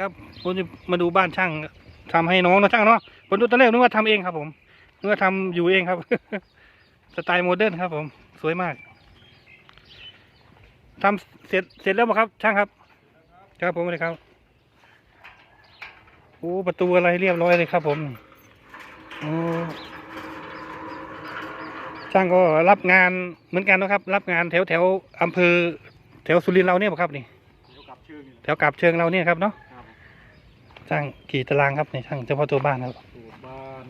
ครับผมจะมาดูบ้านช่างทำให้น้องนะช่างเนาะผมดูตอนแรกนึกว่าทำเองครับ ผมนึกว่าทำอยู่เองครับ สไตล์โมเดิร์นครับ ผมสวยมากทำเสร็จเสร็จแล้วไหมครับ ช่างครับ ครับผมเลยครับโอ้ประตูอะไรเรียบร้อยเลยครับ ผมโอ้ช่างก็รับงานเหมือนกันนะครับ รับงานแถวแถวอำเภอ แถวสุรินทร์เราเนี่ยบ่ครับนี่เดี๋ยวกลับชื่อนี่แถวกาบเชิงเราเนี่ยครับเนาะ ครับช่างกี่ตารางครับนี่ช่างเฉพาะตัวบ้านครับตัวบ้าน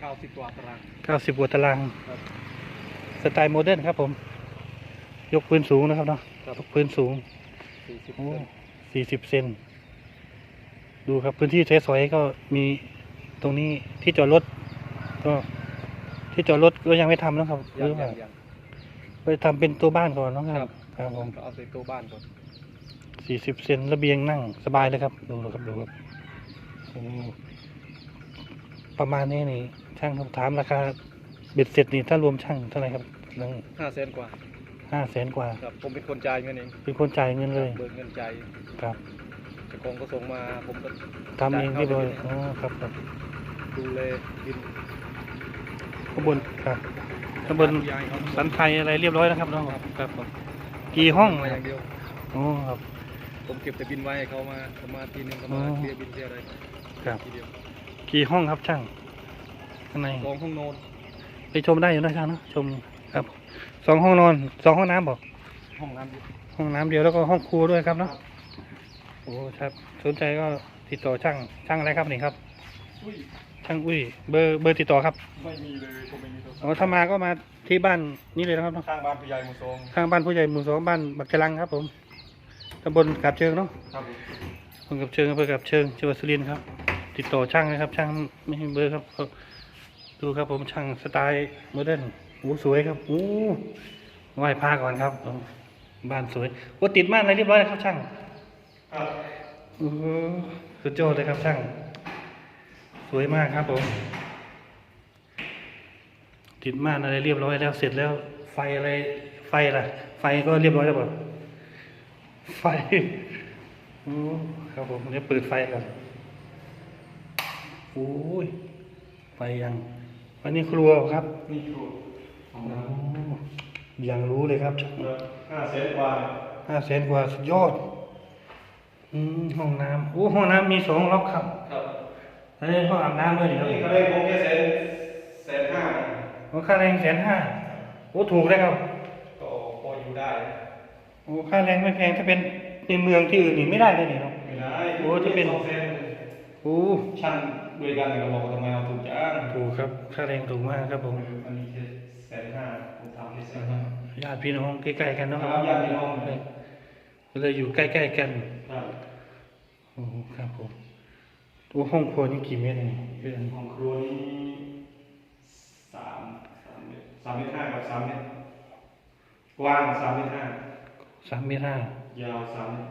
เก้าสิบกว่าตารางเก้าสิบกว่าตารางครับสไตล์โมเดิร์นครับผม ยกพื้นสูงนะครับเนาะครับยกพื้นสูงสี่สิบโอ้เซนสี่สิบเซนดูครับพื้นที่ใช้สอยก็มีตรงนี้ที่จอดรถก็ ที่จอดรถก็ยังไม่ทำนะครับหยัรืงอว่ายังยังไปทำเป็นตัวบ้านก่อนเนาะครับครับผมก็เอาใส่ตัวบ้านก่อน สี่สิบเซนระเบียงนั่งสบายเลยครับ ดูครับดูครับโอ้ประมาณนี้นี่ ช่างครับถามราคาเบ็ดเสร็จนี่ถ้ารวมช่างเท่าไหร่ครับนั่งห้าแสนกว่าห้าแสนกว่าครับผมเป็นคนจ่ายเงินเองเป็นคนจ่ายเงินเลยเบิกเงินจ่ายครับเจ้าของก็ส่งมาผมก็ทำเองเรียบร้อยจ่ายอ๋เข้าอครับครับดูแลบินข้างบนครับข้างบนยายเขาสันไทยอะไรเรียบร้อยแล้วครับน้องครับผมกี่ห้องมาอย่างเดียวอ๋อครับ ผมเก็บแต่บินไว้ให้เขามาเขามาทีนึงเขามาอ๋อ เคลียร์บินเคลียร์อะไรครับทีเดียวกี่ห้องครับช่างข้างในสองห้องนอนไปชมได้อยู่นะช่างเนอะชมครับสองห้องนอนสองห้องน้ำบอกห้องน้ำอยู่ห้องน้ำเดียวแล้วก็ห้องครัวด้วยครับเนาะโอ้ครับสนใจก็ติดต่อช่างช่างอะไรครับนี่ครับ อุ้ยช่างอุ้ยเบอร์เบอร์ติดต่อครับไม่มีเลยผมไม่มีโทรศัพอ๋อท์ถ้ามาก็มาที่บ้านนี่เลยนะครับเนาะข้างบ้านผู้ใหญ่หมู่สองข้างบ้านผู้ใหญ่หมู่สองบ้านบักกะลังครับผม ตำบลกาบเชิงเนาะครับผมตำบลกาบเชิงอำเภอกาบเชิงจังหวัดสุรินทร์ครับ ติดต่อช่างนะครับ ช่างไม่ให้เบอร์ครับเขาดูครับผมช่างสไตล์โมเดิร์นโอ้สวยครับโอ้ไหว้พระก่อนครับผมบ้านสวยโอ้ติดม่านอะไรเรียบร้อยแล้วครับช่างครับโอ้โหสุดยอดเลยครับช่าง สวยมากครับผมติดม่านอะไรเรียบร้อยแล้วเสร็จแล้วไฟอะไรไฟล่ะ ไฟก็เรียบร้อยแล้วบ่ ไฟโอ้ครับผมเดี๋ยวเปิดไฟก่อนโอ้ยไฟยังวันนี้ครัวครับนี่ครัวโอ้ยังรู้เลยครับช่างห้าแสนกว่าห้าแสนกว่าสุดยอดอืมห้องน้ำโอ้ห้องน้ำมีสองล็อกครับ ครับแล้วนี่ห้องอาบน้ำด้วยนี่ครับนี่เขาได้ผมแค่แสนแสนห้าโอ้ค่าแรงแสนห้าโอ้ถูกเลยครับก็พออยู่ได้ โอ้ค่าแรงไม่แพงถ้าเป็นในเมืองที่อื่นนี่ไม่ได้เลยนี่เนาะ ไม่ได้โอ้จะเป็นสองแสนโอ้ช่างด้วยกันเนี่ยเราบอกว่าทำไมเอาถูกจังถูกครับ ค่าแรงถูกมากครับผมอันนี้แค่แสนห้าผมทำแค่แสนห้าญาติพี่น้องใกล้ๆกันเนาะครับญาติพี่น้องเลยอยู่ใกล้ๆกันครับโอ้ครับผมโอ้ห้องครัวนี่กี่เมตรนี่เพื่อนของครัวนี้สามสามเมตรสามเมตรห้ากับสามเมตรกว้างสามเมตรห้า สามเมตรห้ายาวสามเมตร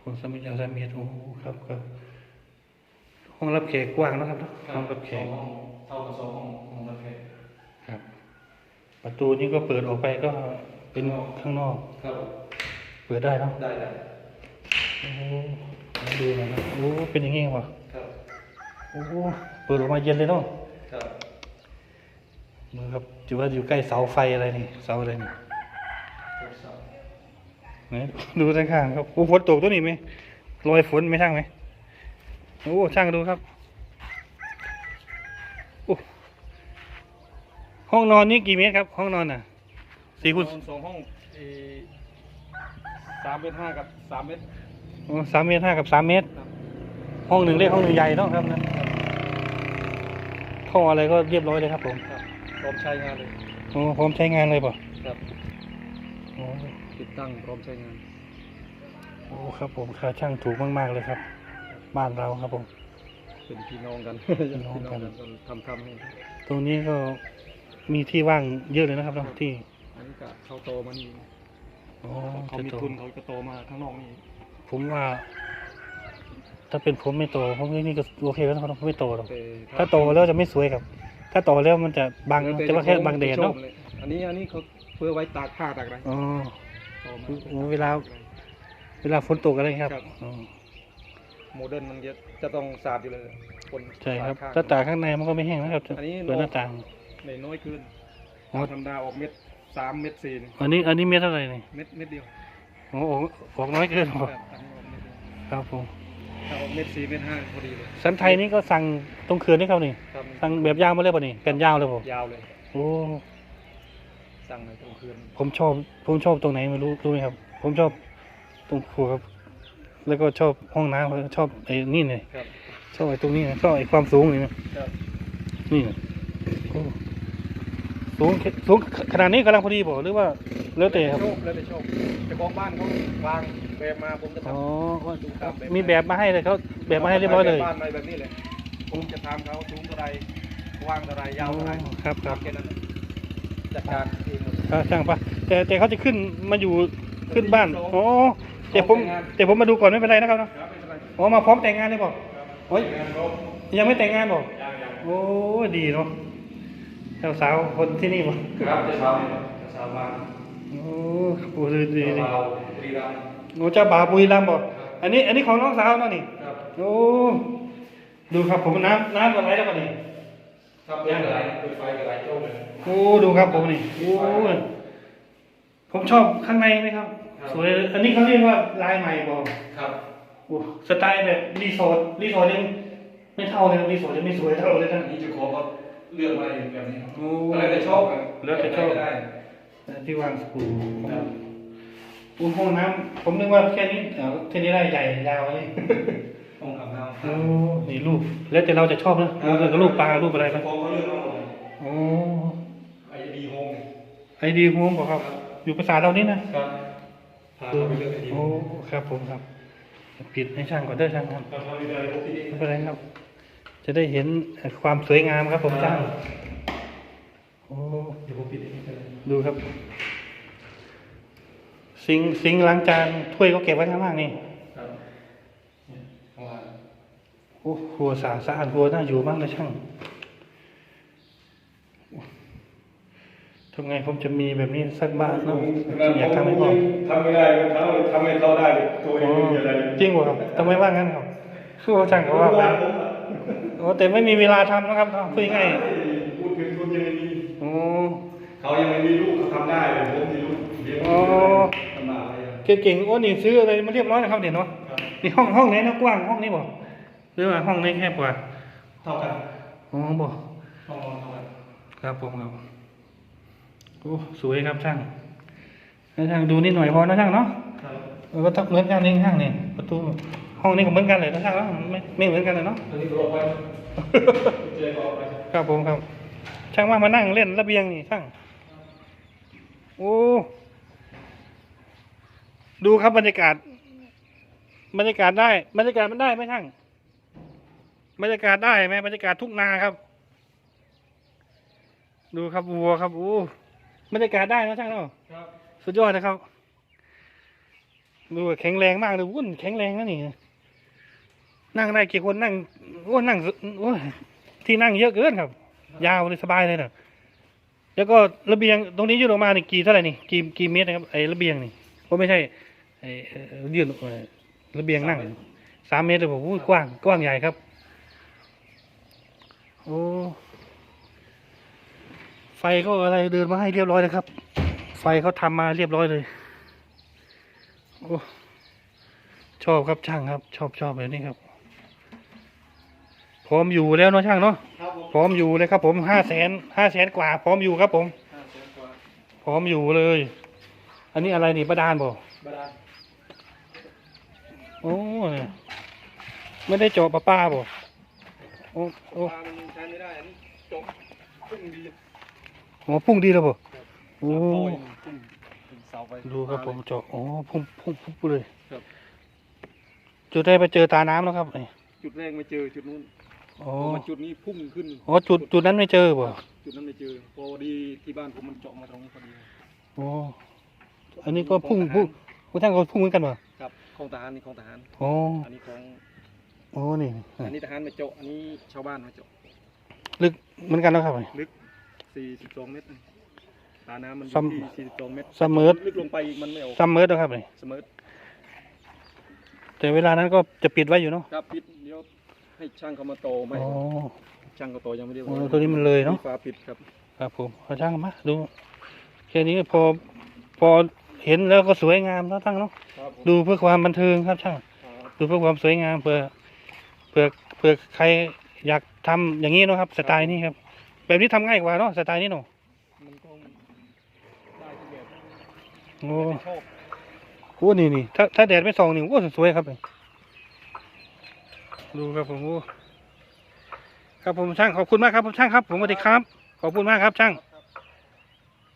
คนสามเมตรยาวสามเมตรโอ้ครับครับห้องรับแขกกว้างเนอะครับเนอะห้องรับแขสอกงห้องเท่ากับสองห้องห้องรับแขกครับ ประตูนี้ก็เปิดออกไปก็เป็นข้างนอกครับ เปิดได้เนาะได้ได้โอ้ดูหน่อยนะโอ้เป็นอย่างงี้วะครับโอ้เปิดออกมาเย็นเลยเนาะครับมือครับถือว่าอยู่ใกล้เสาไฟอะไรนี่เสาอะไรนี่ ตรวจสอบ ไหน ดูด้านข้างครับโอ้ฝนตกตัวนี้ไหมรอยฝนไม่ช่างไหมโอ้ช่างดูครับโอ้ห้องนอนนี่กี่เมตรครับ ห้องนอนน่ะสี่คูณสองห้องเอ่อสามเมตรห้ากับสามเมตรโอ้สามเมตรห้ากับสามเมตรครับห้องหนึ่งเล็กห้องหนึ่งใหญ่เนาะครับนะท่ออะไรก็เรียบร้อยเลยครับผมครับพร้อมใช้งานเลยโอ้พร้อมใช้งานเลยป่ะครับโอ้ ติดตั้งพร้อมใช้งาน โอ้ครับผมค่าช่างถูกมาก ๆ เลยครับ บ้านเราครับผม เป็นพี่น้องกัน พี่น้องกันทำทำนี่ตรงนี้ก็มีที่ว่างเยอะเลยนะครับเนาะที่อันนี้ก็เขาโตมานี่อ๋อเขามีจะโตทุนเขาก็โตมาข้างนอกนี่ผมว่า ถ้าเป็นผมไม่โตผมว่านี่ก็โอเคแล้วนะครับไม่โตหรอกแต่ถ้าโตแล้วจะไม่สวยครับ ถ้าโตแล้วมันจะบังล้วต่จะว่าแค่บังแดดเนาะชมลยอันนี้อันนี้เขาเพื่อไว้ตากผ้าตากอะไร อ๋อโตมาโอ้ เวลา เวลาฝนตกอะไรครับครับ อ๋อโมเดิร์นมันจะจะต้องสาดอยู่เลยคนใช่ครับข้างๆถ้าตากข้างในมันก็ไม่แห้งนะครับอันนี้เปิดหน้าต่าง ในน้อยขึ้นอ๋อ ธรรมดาออกเม็ดสามเม็ดสี่นี่อันนี้อันนี้เม็ดเท่าไหร่นี่เม็ดเม็ดเดียวโอ้โหออกน้อยเกินคบ่รับอันนี้ออกเม็ดเดียวครับผมถ้าออกเม็ดสี่เม็ดห้าพอดีเลยสันไทยนี่ก็สั่งตรงเขื่อนนี่ครับนี่ครับสั่งแบบยาวมาเลยป่ะนี่เป็นยาวเลยป่ะยาวเลยโอ้ สั่งในตรงคืนผมชอบ ผมชอบตรงไหนไม่รู้รู้ไหมครับ ผมชอบตรงครัวครับ แล้วก็ชอบห้องน้ำชอบไอ้นี่เลยครับชอบไอ้ตรงนี้นะชอบไอ้ความสูงนี่นะครับนี่นะโอ้สูงแค่สูงขนาดนี้กำลังพอดีบ่หรือว่าแล้วแต่ครับโชคแล้วแต่โชคเจ้าของบ้านเขาวางแบบมาผมจะทอ๋อำดูตามแบบมีแบบมาให้เลยเขาแบบมาให้เรียบร้อยเลย บ้านมาแบบนี้เลยผมจะทำเขาสูงเท่าไรกว้างเท่าไรยาวเท่าไรอ๋อครับครับ แค่นั้น จัดการเองหมด อ่าช่างปะแต่แต่เขาจะขึ้นมาอยู่ขึ้นบ้านสองอ๋อแต่ผมแต่งงาน แต่ผมมาดูก่อนไม่เป็นไรนะครับเนาะครับไม่เป็นไรอ๋อมาพร้อมแต่งงานเลยบอกครับโอ้ยงานครบยังไม่แต่งงานบอกยังยังโอ้ยดีเนาะเจ้าสาวคนที่นี่บอกครับจะเช้าเนี่ยจะเช้ามาโอ้โหดีดีดีเราตรีรัมย์โอ้เจ้าบ่าวปุยลำบอกอันนี้อันนี้ของน้องสาวเนาะนี่ ครับ โอ้ ดูครับผมน้ำน้ำอะไรแล้วป่ะนี่ ครับยังไหลเปิดไฟกับไหลโจ้เลยโอ้ดูครับผมนี่โอ้ยผมชอบข้างในไหมครับครับ สวยอันนี้เขาเรียกว่าลายใหม่บอกครับโอ้สไตล์แบบรีสอร์ทรีสอร์ทยังไม่เท่าเลยครับรีสอร์ทยังไม่สวยเท่าเลยอันะนนี้เจะขอก็เลือกมาเองแบบนี้ครับโอ้แล้วแต่ชอบครับแล้วแต่ชอบก็ได้ที่วางสกรูครับอุ้ห้องน้ำผมนึกว่าแค่นี้เอ่อแค่นี้ได้ใหญ่ยาวเลยห้อ งอาบน้ำโอ้นี่รูปแล้วแต่เราจะชอบนะรูปอะไรก็รูปปลารูปอะไรไปพอเขาเลือกมาหมดเลยโอ้ไอดีโฮมไอดีโฮมบอกครับ อยู่ภาษาเรานี่นะครับพาเขาไปเลือกไอดีโฮโอ้มครับผมครับ ปิดให้ช่างก่อนเด้อช่างครับครับเรามีอะไรพวกที่นี่ไม่เป็นไรครับ จะได้เห็นความสวยงามครับ ผมช่างโอ้เดี๋ยวผมปิดเองก็ได้ดูครับ ซิงค์ซิงค์ล้างจานถ้วยก็เก็บไว้ข้างล่างนี่ ครับเนี่ยข้างล่าง โอ้ครัวสะอาดสะอาดครัวน่าอยู่มากเลยช่างทำไงผมจะมีแบบนี้สักบ้านเนาะอยากทำให้พ่อทำไม่ได้ก็ทำทำให้เขาได้เลยตัวเองไม่มีอะไรจริงเหรอครับทำไมว่างั้นครับคือว่าช่างเขาว่าไปโอ้แต่ไม่มีเวลาทำนะครับพูดง่ายพูดถึงคนยังไม่มีๆโอ้เขายังไม่มีลูกเขาทำได้เลยผมมีลูกเลี้ยงอ๋ลูอกลำบากเลยเก่งๆโอ้นี่ซื้ออะไรมาเรียบร้อยนะครับเนี่ยเนาะครับนี่ห้องห้องไหนนะกว้างห้องนี้บอก หรือว่าห้องนี้แคบกว่าเท่ากันอ๋อบอกห้องนอนเท่ากันครับผมครับโอ้สวยครับช่างให้ช่างดูนิดหน่อยพอนะช่างเนาะครับเออก็ต้องเหมือนกันเองช่างนี่ประตูห้องนี้ก็เหมือนกันเลยนะช่างเนาะไม่ไม่เหมือนกันเลยเนาะอันนี้ก็ออกไปเจอก็ออกไปครับผมครับ ช่างว่ามานั่งเล่นระเบียงนี่ช่างโอ้ดูครับบรรยากาศ บรรยากาศได้ บรรยากาศมันได้ไหมช่าง บรรยากาศได้ไหมบรรยากาศทุ่งนาครับ ดูครับวัวครับโอ้บรรยากาศได้นะช่างเนาะครับสุดยอดนะครับ ดูแข็งแรงมากเลยวุ่นแข็งแรงนะนี่นั่งได้กี่คนนั่งโอ้นั่งโอ้ยที่นั่งเยอะเกินครับ ยาวเลยสบายเลยนะแล้วก็ระเบียงตรงนี้ยื่นออกมานี่กี่เท่าไหร่นี่กี่กี่เมตรนะครับไอ้ระเบียงนี่โอ้ไม่ใช่ไอ้เอ่อยื่นเอ่อระเบียงนั่งสามเมตรเลยผมกว้างกว้างใหญ่ครับ โอ้ไฟก็อะไรเดินมาให้เรียบร้อยแล้วครับ ไฟเขาทำมาเรียบร้อยเลย โอ้ชอบครับช่างครับ ชอบชอบแบบนี้ครับ พร้อมอยู่แล้วเนาะช่างเนาะครับผมพร้อมอยู่เลยครับ ผมห้าแสนห้าแสนกว่า พร้อมอยู่ครับผม ห้าแสนกว่าพร้อมอยู่เลย อันนี้อะไรนี่ประดานบ่บาดาลโอ้ยไม่ได้เจาะประปาบ่โอ้โอ้ปลามันใช้ไม่ได้อันนี้จบพุ่งดี โหพุ่งดีแล้วบ่โอ้โอ้ยพุ่งถึงเสาไปดูครับผมเจาะโอ้พุ่งพุ่งพุ่งเลยครับจุดได้ไปเจอตาน้ำแล้วครับนี่จุดแรกไม่เจอจุดนู้นโอ้พอมาจุดนี้พุ่งขึ้นอ๋อจุดจุดนั้นไม่เจอบ่จุดนั้นไม่เจอพอดีที่บ้านผมมันเจาะมาตรงนี้พอดีโอ้อันนี้ก็พุ่งพุ่งคุณท่านก็พุ่งเหมือนกันบ่ครับของทหารนี่ของทหารโอ้อันนี้ของโอ้นี่อันนี้ทหารมาเจาะอันนี้ชาวบ้านมาเจาะลึกเหมือนกันแล้วครับลึก 42เมตรนะตาน้ำมันอซ้ยู่ที่42เมตรำเสมอ ลึกลงไปอีกมันไม่ออกซัมเมอร์แล้วครับนี่เสมอแต่เวลานั้นก็จะปิดไว้อยู่เนาะครับปิดเดี๋ยวให้ช่างเขามาโตไหมอ๋อ ช่างเขาโตยังไม่ได้โอ้ตัวนี้มันเลยเนาะฟ้าปิดครับ ครับผมเอาช่างมาดูแค่นี้พอพอเห็นแล้วก็สวยงามแล้วทั้งเนาะครับผมดูเพื่อความบันเทิงครับช่าง ครับดูเพื่อความสวยงามเพื่อเพื่อเพื่อใครอยากทำอย่างนี้เนาะครับ สไตล์นี้ครับ แบบนี้ทำง่ายกว่าเนาะสไตล์นี้เนาะมันคงได้ทุกแบบโอ้ชอบโหนี่นี่ถ้าถ้าแดดไม่ส่องนี่โอ้สวยครับนี่ดูครับผมโอ้ครับผมช่างขอบคุณมากครับผมช่างครับ ผมสวัสดีครับ ขอบคุณมากครับช่าง ค